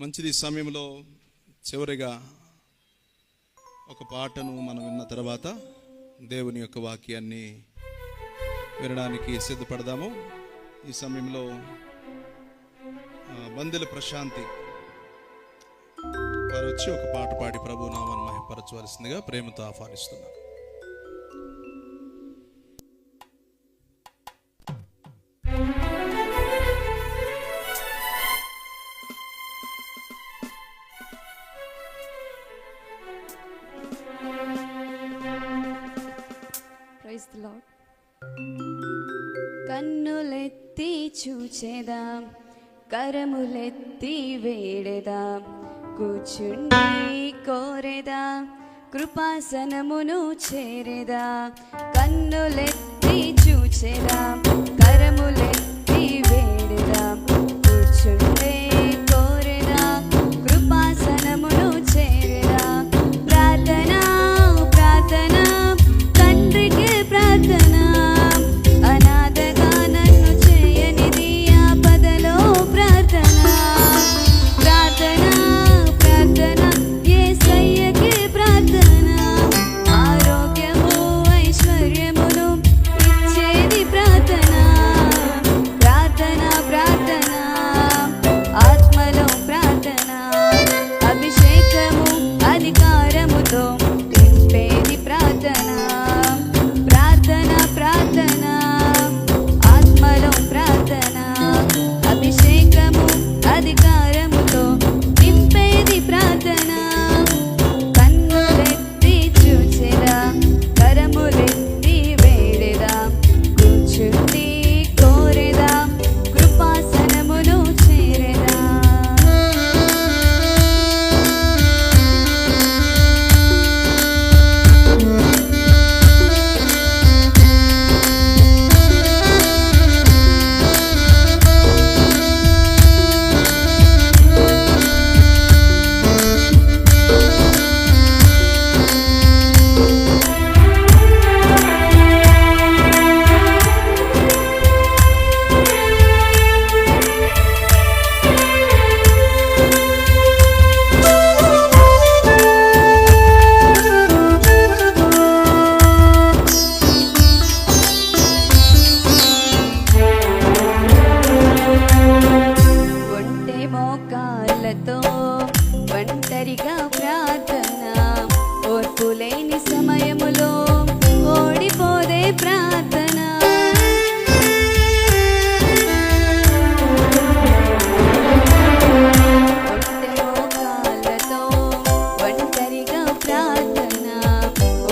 మంచిది సమయంలో చివరిగా ఒక పాటను మనం విన్న తర్వాత దేవుని యొక్క వాక్యాన్ని వినడానికి సిద్ధపడదాము. ఈ సమయంలో బందెల ప్రశాంతి వారు వచ్చి ఒక పాట పాడి ప్రభు నామాన్ని మహిపరచవలసిందిగా ప్రేమతో ఆహ్వానిస్తున్నారు కన్నులెత్తి చూచేదాం కరములెత్తి వేడెదాం కూర్చుండి కోరెదాం కృపాసనమును చేరేదా కన్నులెత్తి చూచేదాం ఓర్పులేని సమయములో ఓడిపోదే ప్రార్థన. ఒంటరిగా ప్రార్థన.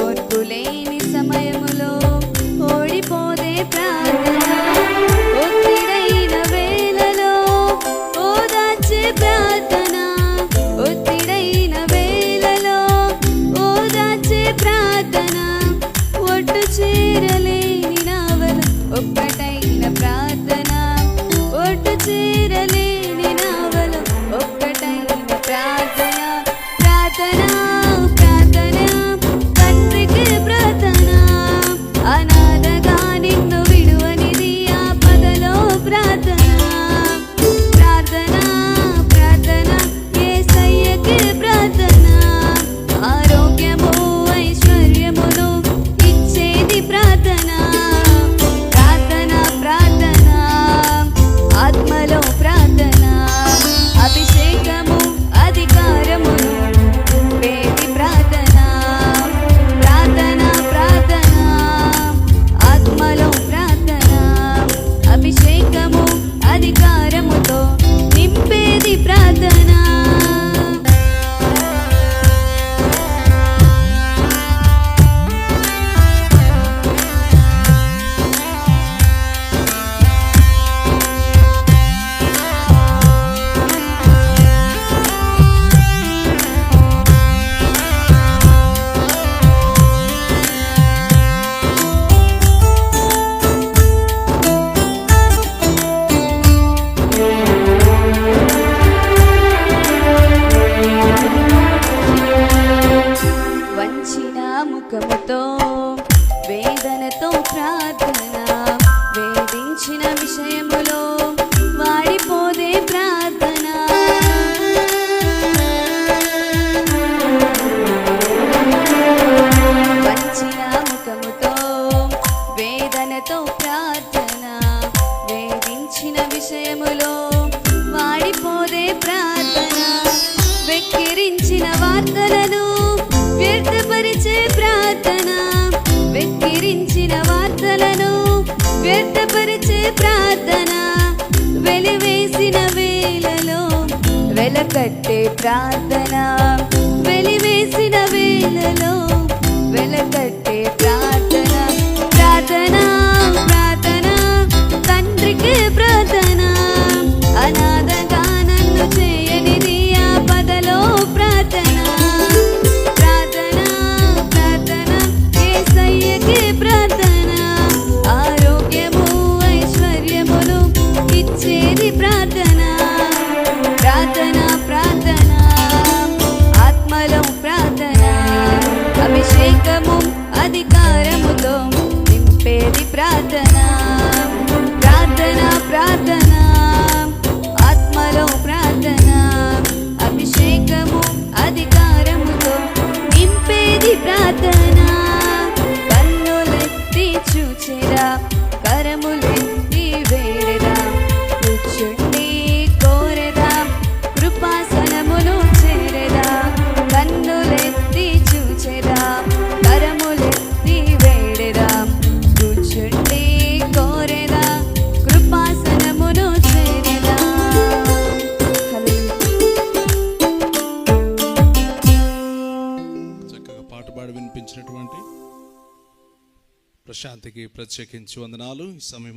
ఓర్పులేని సమయములో ఓడిపోదే ప్రార్థన. ఒత్తిడైన వేళలో ఓదాచే ప్రార్థన. వెళ్ళిపోదే ప్రార్థన. వెక్కిరించిన వార్తలను వ్యర్థపరిచే ప్రార్థన. వెక్కిరించిన వార్తలను వ్యర్థపరిచే ప్రార్థన. వెలివేసిన వేలలో వెలకట్టే ప్రార్థన. వెలివేసిన వేలలో వెలకట్టే ప్రార్థన. అభిషేకము అధికారముతో నింపేది ప్రార్థన. ప్రార్థన ప్రార్థన. ప్రశాంతికి ప్రత్యేకించి వందనాలు. ఈ సమయం